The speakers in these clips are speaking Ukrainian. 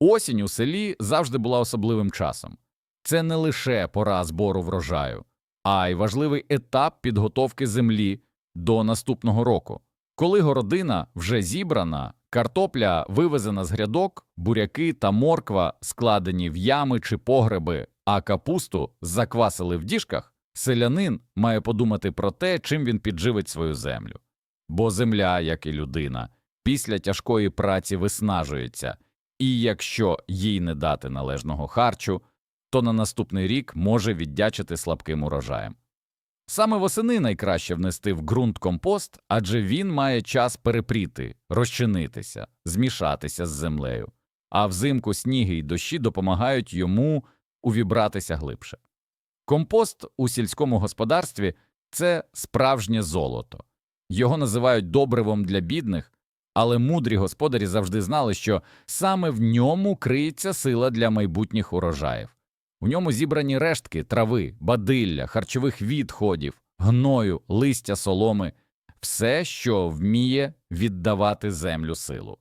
Осінь у селі завжди була особливим часом. Це не лише пора збору врожаю, а й важливий етап підготовки землі до наступного року. Коли городина вже зібрана, картопля вивезена з грядок, буряки та морква складені в ями чи погреби, а капусту заквасили в діжках, селянин має подумати про те, чим він підживить свою землю. Бо земля, як і людина, після тяжкої праці виснажується, і якщо їй не дати належного харчу, то на наступний рік може віддячити слабким урожаєм. Саме восени найкраще внести в ґрунт компост, адже він має час перепріти, розчинитися, змішатися з землею, а взимку сніги й дощі допомагають йому увібратися глибше. Компост у сільському господарстві це справжнє золото. Його називають добривом для бідних, але мудрі господарі завжди знали, що саме в ньому криється сила для майбутніх урожаїв. У ньому зібрані рештки трави, бадилля, харчових відходів, гною, листя соломи, все, що вміє віддавати землю силу.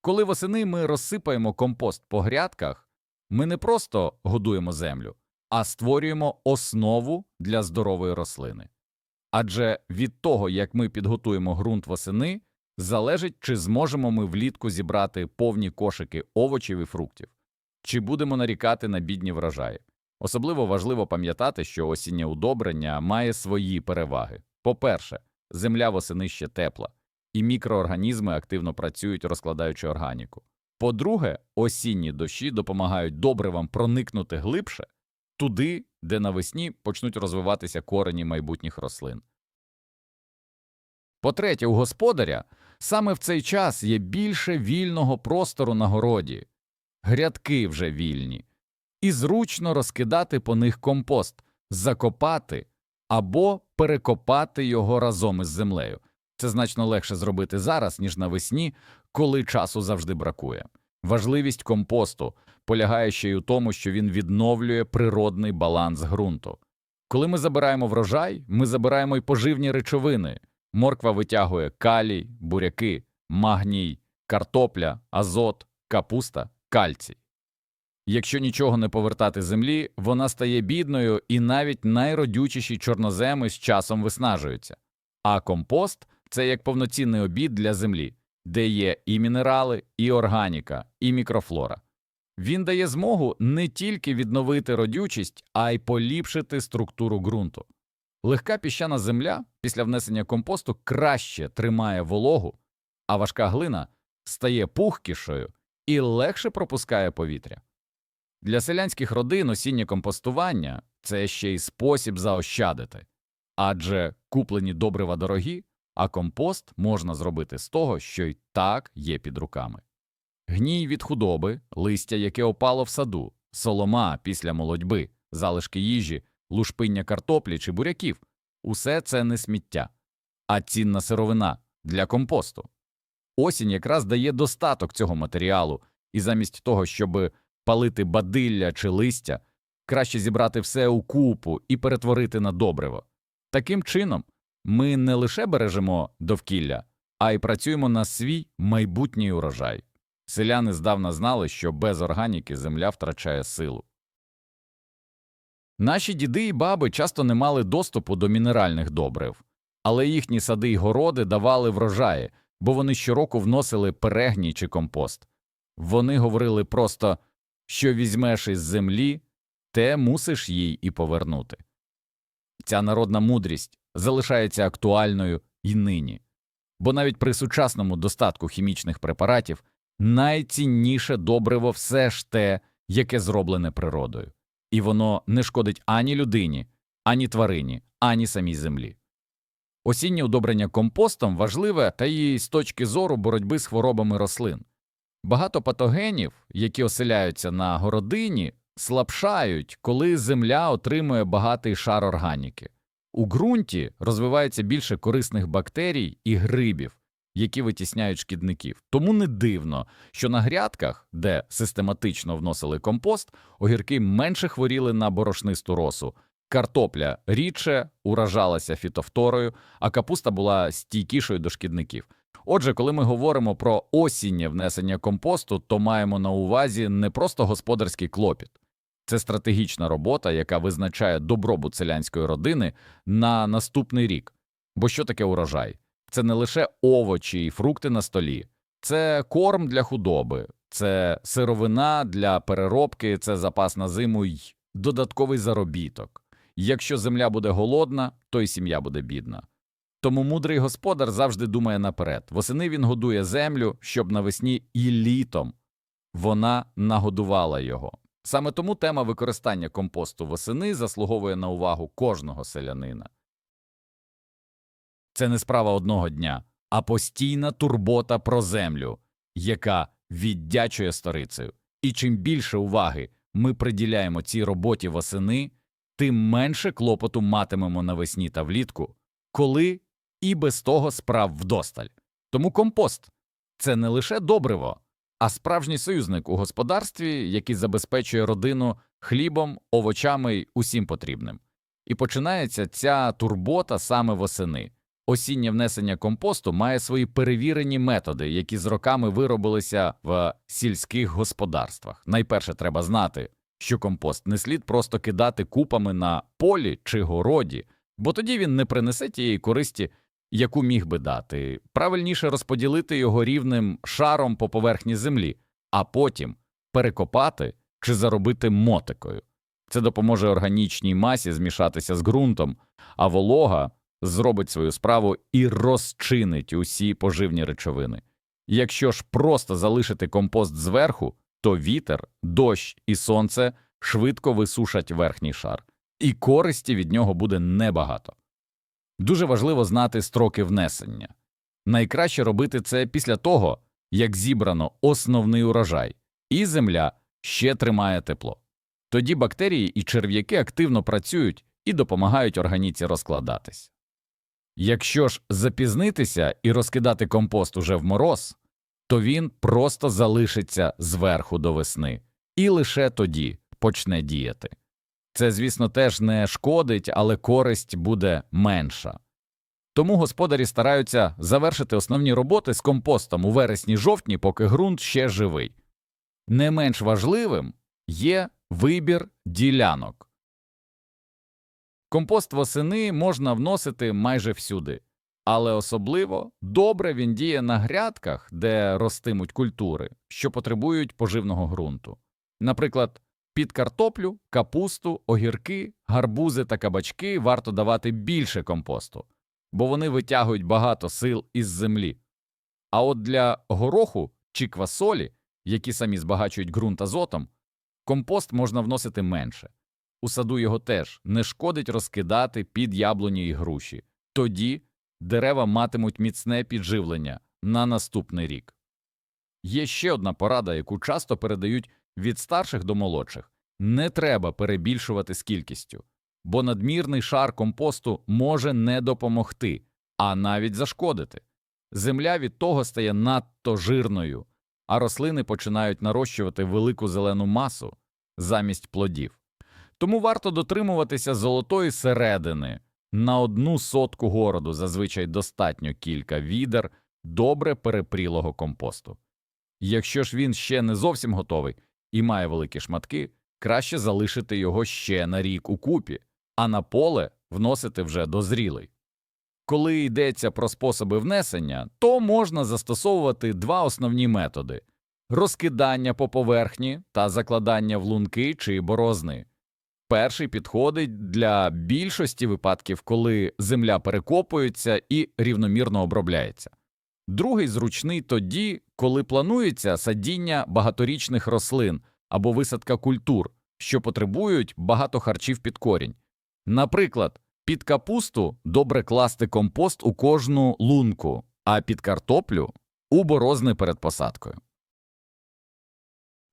Коли восени ми розсипаємо компост по грядках, ми не просто годуємо землю, а створюємо основу для здорової рослини. Адже від того, як ми підготуємо ґрунт восени, залежить, чи зможемо ми влітку зібрати повні кошики овочів і фруктів, чи будемо нарікати на бідні врожаї. Особливо важливо пам'ятати, що осіннє удобрення має свої переваги. По-перше, земля восени ще тепла, і мікроорганізми активно працюють, розкладаючи органіку. По-друге, осінні дощі допомагають добривам проникнути глибше туди, де навесні почнуть розвиватися корені майбутніх рослин. По-третє, у господаря саме в цей час є більше вільного простору на городі, грядки вже вільні, і зручно розкидати по них компост, закопати або перекопати його разом із землею. Це значно легше зробити зараз, ніж навесні, коли часу завжди бракує. Важливість компосту полягає ще й у тому, що він відновлює природний баланс ґрунту. Коли ми забираємо врожай, ми забираємо й поживні речовини. Морква витягує калій, буряки, магній, картопля, азот, капуста, кальцій. Якщо нічого не повертати землі, вона стає бідною, і навіть найродючіші чорноземи з часом виснажуються. А компост це як повноцінний обід для землі, де є і мінерали, і органіка, і мікрофлора. Він дає змогу не тільки відновити родючість, а й поліпшити структуру ґрунту. Легка піщана земля після внесення компосту краще тримає вологу, а важка глина стає пухкішою і легше пропускає повітря. Для селянських родин осіннє компостування це ще й спосіб заощадити, адже куплені добрива дорогі, а компост можна зробити з того, що й так є під руками. Гній від худоби, листя, яке опало в саду, солома після молодьби, залишки їжі, лушпиння картоплі чи буряків усе це не сміття, а цінна сировина для компосту. Осінь якраз дає достаток цього матеріалу, і замість того, щоб палити бадилля чи листя, краще зібрати все у купу і перетворити на добриво. Таким чином, ми не лише бережемо довкілля, а й працюємо на свій майбутній урожай. Селяни здавна знали, що без органіки земля втрачає силу. Наші діди і баби часто не мали доступу до мінеральних добрив, але їхні сади й городи давали врожаї, бо вони щороку вносили перегній чи компост. Вони говорили просто що візьмеш із землі, те мусиш їй і повернути. Ця народна мудрість залишається актуальною і нині, бо навіть при сучасному достатку хімічних препаратів найцінніше добриво все ж те, яке зроблене природою, і воно не шкодить ані людині, ані тварині, ані самій землі. Осіннє удобрення компостом важливе та і з точки зору боротьби з хворобами рослин. Багато патогенів, які оселяються на городині, слабшають, коли земля отримує багатий шар органіки. У ґрунті розвивається більше корисних бактерій і грибів, які витісняють шкідників. Тому не дивно, що на грядках, де систематично вносили компост, огірки менше хворіли на борошнисту росу, картопля рідше уражалася фітофторою, а капуста була стійкішою до шкідників. Отже, коли ми говоримо про осіннє внесення компосту, то маємо на увазі не просто господарський клопіт. Це стратегічна робота, яка визначає добробут селянської родини на наступний рік. Бо що таке урожай? Це не лише овочі і фрукти на столі, це корм для худоби, це сировина для переробки, це запас на зиму й додатковий заробіток. Якщо земля буде голодна, то й сім'я буде бідна. Тому мудрий господар завжди думає наперед. Восени він годує землю, щоб навесні і літом вона нагодувала його. Саме тому тема використання компосту восени заслуговує на увагу кожного селянина. Це не справа одного дня, а постійна турбота про землю, яка віддячує сторицею. І чим більше уваги ми приділяємо цій роботі восени, тим менше клопоту матимемо навесні та влітку, коли і без того справ вдосталь. Тому компост це не лише добриво, а справжній союзник у господарстві, який забезпечує родину хлібом, овочами й усім потрібним. І починається ця турбота саме восени. Осіннє внесення компосту має свої перевірені методи, які з роками виробилися в сільських господарствах. Найперше треба знати, що компост не слід просто кидати купами на полі чи городі, бо тоді він не принесе тієї користі, яку міг би дати. Правильніше розподілити його рівним шаром по поверхні землі, а потім перекопати чи заробити мотикою. Це допоможе органічній масі змішатися з ґрунтом, а волога зробить свою справу і розчинить усі поживні речовини. Якщо ж просто залишити компост зверху, то вітер, дощ і сонце швидко висушать верхній шар, і користі від нього буде небагато. Дуже важливо знати строки внесення. Найкраще робити це після того, як зібрано основний урожай, і земля ще тримає тепло. Тоді бактерії і черв'яки активно працюють і допомагають органіці розкладатись. Якщо ж запізнитися і розкидати компост уже в мороз, то він просто залишиться зверху до весни і лише тоді почне діяти. Це, звісно, теж не шкодить, але користь буде менша. Тому господарі стараються завершити основні роботи з компостом у вересні-жовтні, поки ґрунт ще живий. Не менш важливим є вибір ділянок. Компост восени можна вносити майже всюди, але особливо добре він діє на грядках, де ростимуть культури, що потребують поживного ґрунту. Наприклад, під картоплю, капусту, огірки, гарбузи та кабачки варто давати більше компосту, бо вони витягують багато сил із землі. А от для гороху чи квасолі, які самі збагачують ґрунт азотом, компост можна вносити менше. У саду його теж не шкодить розкидати під яблуні і груші. Тоді дерева матимуть міцне підживлення на наступний рік. Є ще одна порада, яку часто передають від старших до молодших не треба перебільшувати з кількістю, бо надмірний шар компосту може не допомогти, а навіть зашкодити. Земля від того стає надто жирною, а рослини починають нарощувати велику зелену масу замість плодів. Тому варто дотримуватися золотої середини на одну сотку городу, зазвичай достатньо кілька відер добре перепрілого компосту. Якщо ж він ще не зовсім готовий і має великі шматки, краще залишити його ще на рік у купі, а на поле вносити вже дозрілий. Коли йдеться про способи внесення, то можна застосовувати два основні методи розкидання по поверхні та закладання в лунки чи борозни. Перший підходить для більшості випадків, коли земля перекопується і рівномірно обробляється. Другий зручний тоді, коли планується садіння багаторічних рослин або висадка культур, що потребують багато харчів під корінь. Наприклад, під капусту добре класти компост у кожну лунку, а під картоплю у борозни перед посадкою.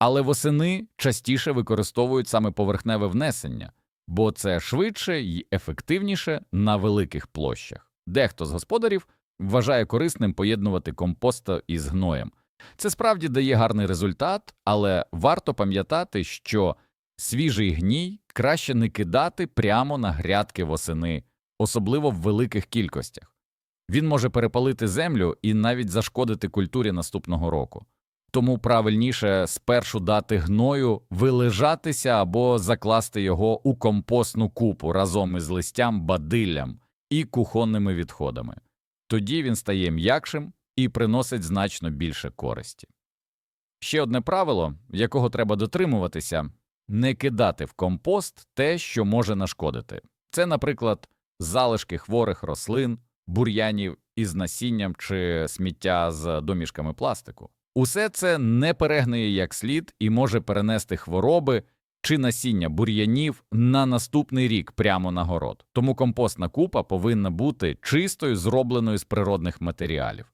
Але восени частіше використовують саме поверхневе внесення, бо це швидше і ефективніше на великих площах. Дехто з господарів вважає корисним поєднувати компост із гноєм. Це справді дає гарний результат, але варто пам'ятати, що свіжий гній краще не кидати прямо на грядки восени, особливо в великих кількостях. Він може перепалити землю і навіть зашкодити культурі наступного року. Тому правильніше спершу дати гною вилежатися або закласти його у компостну купу разом із листям, бадиллям і кухонними відходами. Тоді він стає м'якшим і приносить значно більше користі. Ще одне правило, якого треба дотримуватися не кидати в компост те, що може нашкодити. Це, наприклад, залишки хворих рослин, бур'янів із насінням чи сміття з домішками пластику. Усе це не перегниє як слід і може перенести хвороби чи насіння бур'янів на наступний рік прямо на город. Тому компостна купа повинна бути чистою, зробленою з природних матеріалів.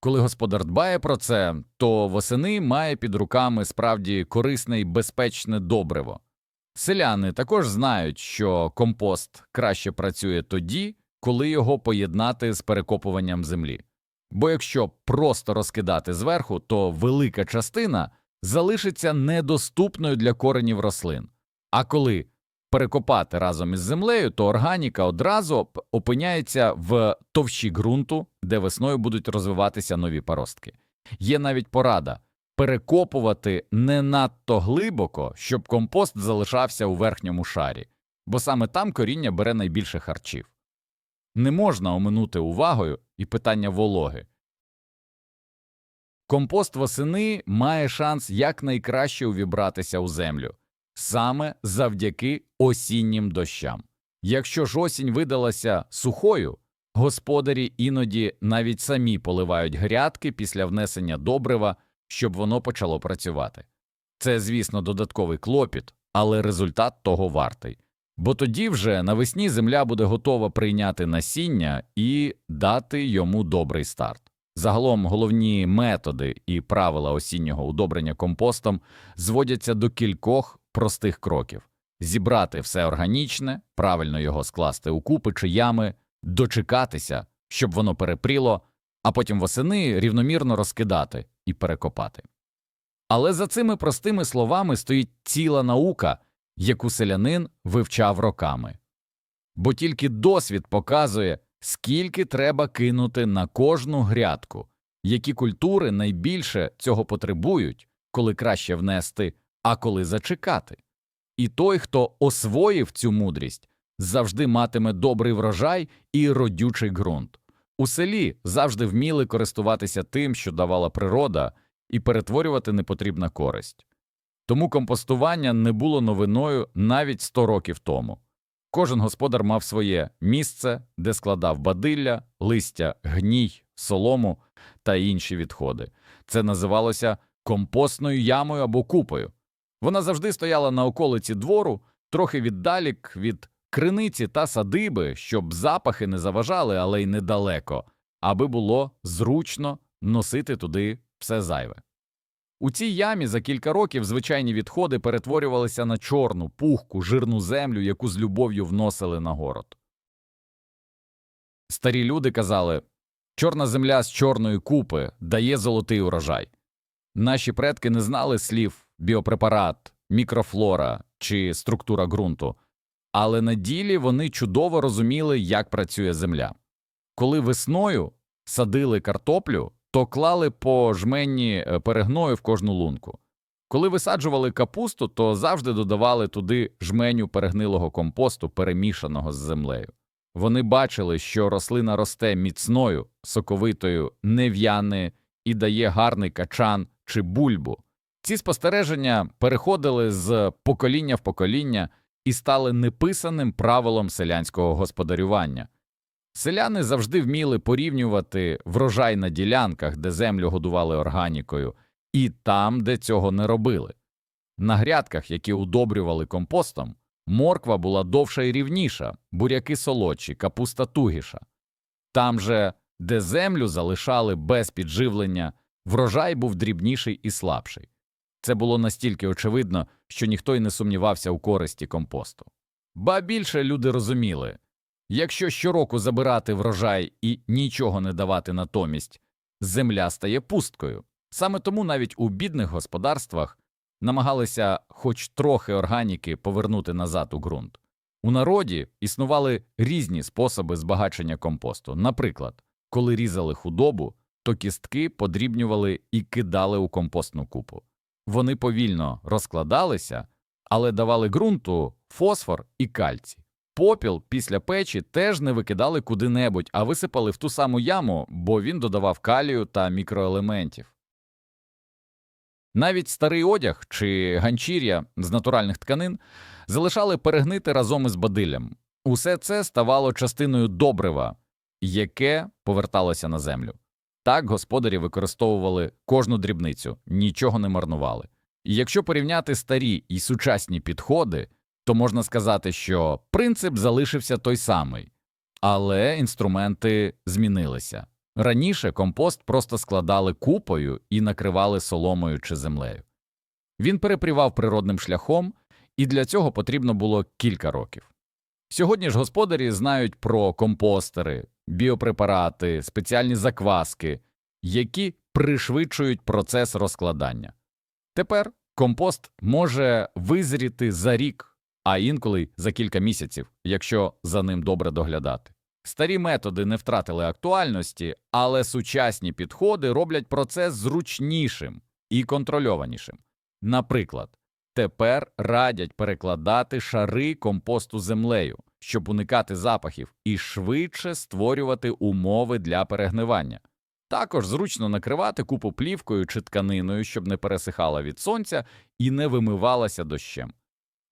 Коли господар дбає про це, то восени має під руками справді корисне і безпечне добриво. Селяни також знають, що компост краще працює тоді, коли його поєднати з перекопуванням землі. Бо якщо просто розкидати зверху, то велика частина залишиться недоступною для коренів рослин. А коли перекопати разом із землею, то органіка одразу опиняється в товщі ґрунту, де весною будуть розвиватися нові паростки. Є навіть порада перекопувати не надто глибоко, щоб компост залишався у верхньому шарі, бо саме там коріння бере найбільше харчів. Не можна оминути увагою і питання вологи. Компост восени має шанс якнайкраще увібратися у землю саме завдяки осіннім дощам. Якщо ж осінь видалася сухою, господарі іноді навіть самі поливають грядки після внесення добрива, щоб воно почало працювати. Це, звісно, додатковий клопіт, але результат того вартий. Бо тоді вже навесні земля буде готова прийняти насіння і дати йому добрий старт. Загалом головні методи і правила осіннього удобрення компостом зводяться до кількох простих кроків: зібрати все органічне, правильно його скласти у купи чи ями, дочекатися, щоб воно перепріло, а потім восени рівномірно розкидати і перекопати. Але за цими простими словами стоїть ціла наука, яку селянин вивчав роками. Бо тільки досвід показує, скільки треба кинути на кожну грядку, які культури найбільше цього потребують, коли краще внести, а коли зачекати. І той, хто освоїв цю мудрість, завжди матиме добрий врожай і родючий ґрунт. У селі завжди вміли користуватися тим, що давала природа, і перетворювати непотрібна користь. Тому компостування не було новиною навіть 100 років тому. Кожен господар мав своє місце, де складав бадилля, листя, гній, солому та інші відходи. Це називалося компостною ямою або купою. Вона завжди стояла на околиці двору, трохи віддалік від криниці та садиби, щоб запахи не заважали, але й недалеко, аби було зручно носити туди все зайве. У цій ямі за кілька років звичайні відходи перетворювалися на чорну, пухку, жирну землю, яку з любов'ю вносили на город. Старі люди казали чорна земля з чорної купи дає золотий урожай. Наші предки не знали слів біопрепарат, мікрофлора чи структура ґрунту, але на ділі вони чудово розуміли, як працює земля. Коли весною садили картоплю, то клали по жменні е, перегною в кожну лунку. Коли висаджували капусту, то завжди додавали туди жменю перегнилого компосту, перемішаного з землею. Вони бачили, що рослина росте міцною, соковитою, не в'яне і дає гарний качан чи бульбу. Ці спостереження переходили з покоління в покоління і стали неписаним правилом селянського господарювання. Селяни завжди вміли порівнювати врожай на ділянках, де землю годували органікою, і там, де цього не робили. На грядках, які удобрювали компостом, морква була довша і рівніша, буряки солодші, капуста тугіша. Там же, де землю залишали без підживлення, врожай був дрібніший і слабший. Це було настільки очевидно, що ніхто й не сумнівався у користі компосту. Ба більше люди розуміли якщо щороку забирати врожай і нічого не давати натомість, земля стає пусткою. Саме тому навіть у бідних господарствах намагалися хоч трохи органіки повернути назад у ґрунт. У народі існували різні способи збагачення компосту. Наприклад, Коли різали худобу, то кістки подрібнювали і кидали у компостну купу. Вони повільно розкладалися, але давали ґрунту фосфор і кальцій. Попіл після печі теж не викидали куди-небудь, а висипали в ту саму яму, бо він додавав калію та мікроелементів. Навіть старий одяг чи ганчір'я з натуральних тканин залишали перегнити разом із бадиллям. Усе це ставало частиною добрива, яке поверталося на землю. Так господарі використовували кожну дрібницю, нічого не марнували. І якщо порівняти старі і сучасні підходи, то можна сказати, що принцип залишився той самий, але інструменти змінилися. Раніше компост просто складали купою і накривали соломою чи землею. Він перепрівав природним шляхом, і для цього потрібно було кілька років. Сьогодні ж господарі знають про компостери, біопрепарати, спеціальні закваски, які пришвидшують процес розкладання. Тепер компост може визріти за рік, а інколи за кілька місяців, якщо за ним добре доглядати. Старі методи не втратили актуальності, але сучасні підходи роблять процес зручнішим і контрольованішим. Наприклад, тепер радять перекладати шари компосту землею, щоб уникати запахів і швидше створювати умови для перегнивання. Також зручно накривати купу плівкою чи тканиною, щоб не пересихала від сонця і не вимивалася дощем.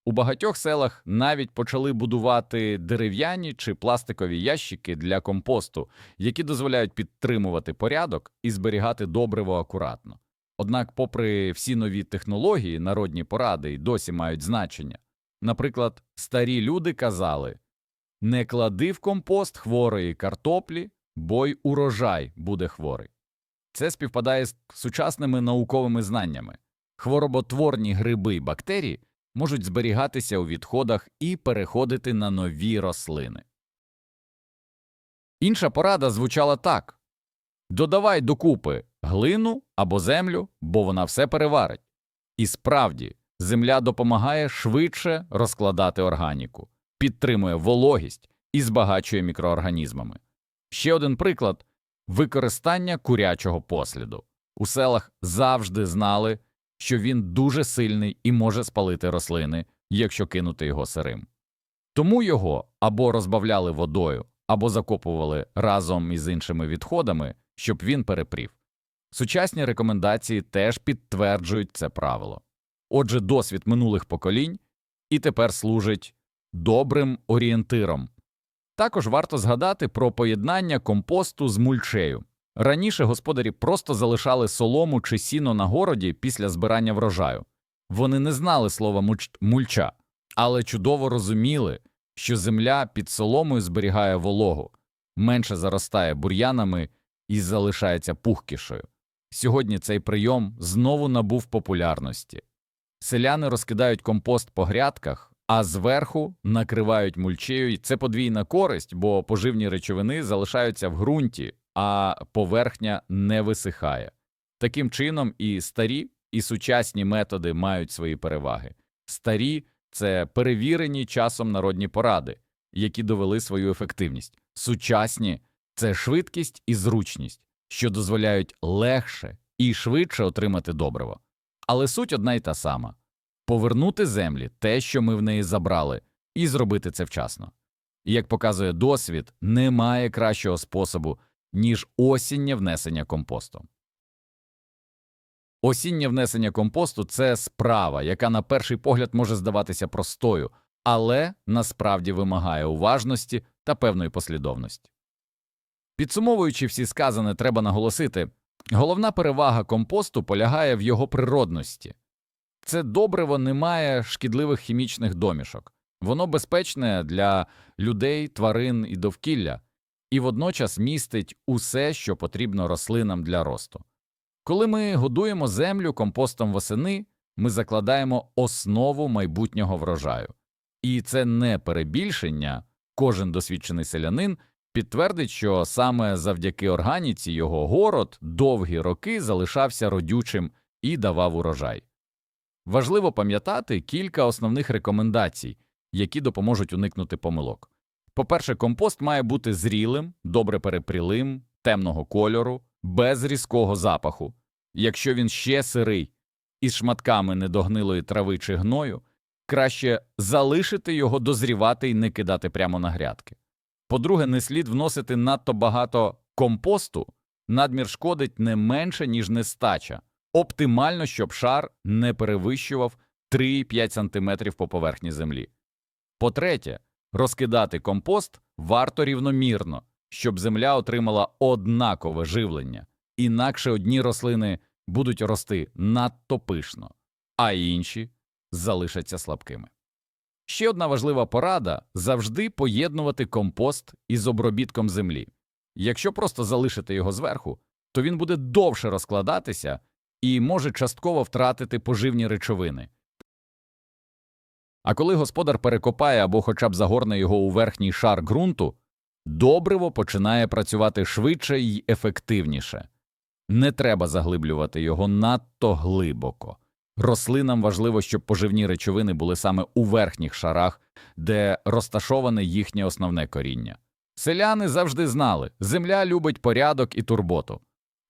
У багатьох селах навіть почали будувати дерев'яні чи пластикові ящики для компосту, які дозволяють підтримувати порядок і зберігати добриво акуратно. Однак, попри всі нові технології, народні поради й досі мають значення. Наприклад, старі люди казали не клади в компост хворої картоплі, бо й урожай буде хворий. Це співпадає з сучасними науковими знаннями. Хвороботворні гриби й бактерії можуть зберігатися у відходах і переходити на нові рослини. Інша порада звучала так додавай докупи глину або землю, бо вона все переварить. І справді, земля допомагає швидше розкладати органіку, підтримує вологість і збагачує мікроорганізмами. Ще один приклад використання курячого посліду. У селах завжди знали, що він дуже сильний і може спалити рослини, якщо кинути його сирим. Тому його або розбавляли водою, або закопували разом із іншими відходами, щоб він перепрів. Сучасні рекомендації теж підтверджують це правило. Отже, досвід минулих поколінь і тепер служить добрим орієнтиром. Також варто згадати про поєднання компосту з мульчею. Раніше господарі просто залишали солому чи сіно на городі після збирання врожаю. Вони не знали слова мульча, але чудово розуміли, що земля під соломою зберігає вологу, менше заростає бур'янами і залишається пухкішою. Сьогодні цей прийом знову набув популярності. Селяни розкидають компост по грядках, а зверху накривають мульчею. Це подвійна користь, бо поживні речовини залишаються в ґрунті, а поверхня не висихає. Таким чином, і старі, і сучасні методи мають свої переваги. Старі це перевірені часом народні поради, які довели свою ефективність. Сучасні це швидкість і зручність, що дозволяють легше і швидше отримати добриво. Але суть одна й та сама повернути землі те, що ми в неї забрали, і зробити це вчасно. І як показує досвід, немає кращого способу, ніж осіннє внесення компосту. Осіннє внесення компосту це справа, яка на перший погляд може здаватися простою, але насправді вимагає уважності та певної послідовності. Підсумовуючи всі сказане, треба наголосити головна перевага компосту полягає в його природності це добриво не має шкідливих хімічних домішок, воно безпечне для людей, тварин і довкілля, і водночас містить усе, що потрібно рослинам для росту. Коли ми годуємо землю компостом восени, ми закладаємо основу майбутнього врожаю. І це не перебільшення, кожен досвідчений селянин підтвердить, що саме завдяки органіці його город довгі роки залишався родючим і давав урожай. Важливо пам'ятати кілька основних рекомендацій, які допоможуть уникнути помилок. По-перше, компост має бути зрілим, добре перепрілим, темного кольору, без різкого запаху. Якщо він ще сирий, із шматками недогнилої трави чи гною, краще залишити його дозрівати і не кидати прямо на грядки. По-друге, не слід вносити надто багато компосту, надмір шкодить не менше, ніж нестача. Оптимально, щоб шар не перевищував 3-5 см по поверхні землі. По-третє, розкидати компост варто рівномірно, щоб земля отримала однакове живлення, інакше одні рослини будуть рости надто пишно, а інші залишаться слабкими. Ще одна важлива порада – завжди поєднувати компост із обробітком землі. Якщо просто залишити його зверху, то він буде довше розкладатися і може частково втратити поживні речовини. А коли господар перекопає або хоча б загорне його у верхній шар ґрунту, добриво починає працювати швидше і ефективніше. Не треба заглиблювати його надто глибоко. Рослинам важливо, щоб поживні речовини були саме у верхніх шарах, де розташоване їхнє основне коріння. Селяни завжди знали, земля любить порядок і турботу.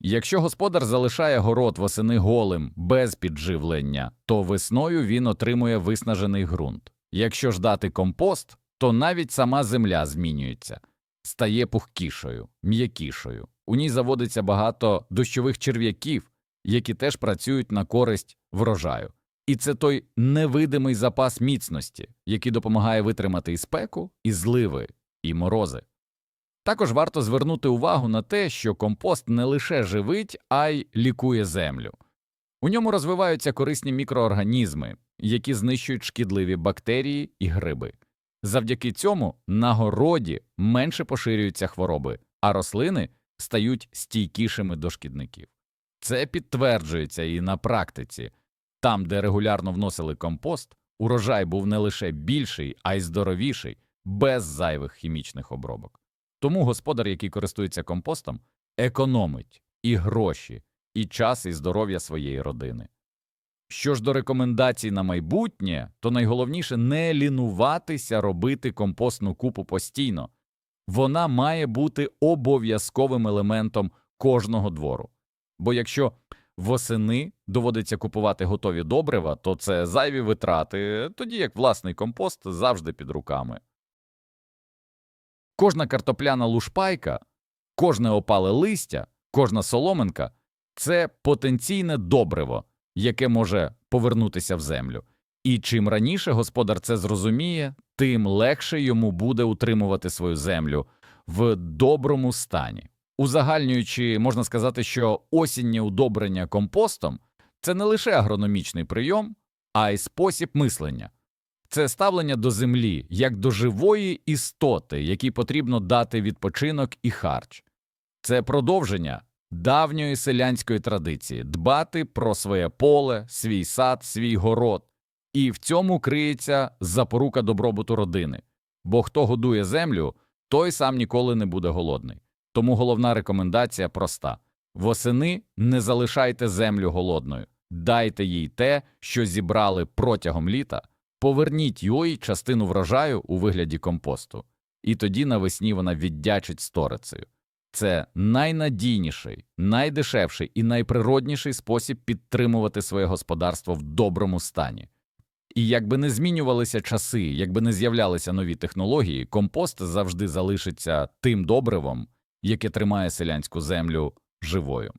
Якщо господар залишає город восени голим, без підживлення, то весною він отримує виснажений ґрунт. Якщо ж дати компост, то навіть сама земля змінюється, стає пухкішою, м'якішою. У ній заводиться багато дощових черв'яків, які теж працюють на користь врожаю. І це той невидимий запас міцності, який допомагає витримати і спеку, і зливи, і морози. Також варто звернути увагу на те, що компост не лише живить, а й лікує землю. У ньому розвиваються корисні мікроорганізми, які знищують шкідливі бактерії і гриби. Завдяки цьому на городі менше поширюються хвороби, а рослини стають стійкішими до шкідників. Це підтверджується і на практиці. Там, де регулярно вносили компост, урожай був не лише більший, а й здоровіший, без зайвих хімічних обробок. Тому господар, який користується компостом, економить і гроші, і час, і здоров'я своєї родини. Що ж до рекомендацій на майбутнє, то найголовніше не лінуватися робити компостну купу постійно. Вона має бути обов'язковим елементом кожного двору. Бо якщо восени доводиться купувати готові добрива, то це зайві витрати, тоді як власний компост завжди під руками. Кожна картопляна лушпайка, кожне опале листя, кожна соломинка це потенційне добриво, яке може повернутися в землю. І чим раніше господар це зрозуміє, тим легше йому буде утримувати свою землю в доброму стані. Узагальнюючи, можна сказати, що осіннє удобрення компостом це не лише агрономічний прийом, а й спосіб мислення. Це ставлення до землі як до живої істоти, якій потрібно дати відпочинок і харч. Це продовження давньої селянської традиції дбати про своє поле, свій сад, свій город, і в цьому криється запорука добробуту родини. Бо хто годує землю, той сам ніколи не буде голодний. Тому головна рекомендація проста восени не залишайте землю голодною, дайте їй те, що зібрали протягом літа. Поверніть їй частину врожаю у вигляді компосту, і тоді навесні вона віддячить сторицею. Це найнадійніший, найдешевший і найприродніший спосіб підтримувати своє господарство в доброму стані. І якби не змінювалися часи, якби не з'являлися нові технології, компост завжди залишиться тим добривом, яке тримає селянську землю живою.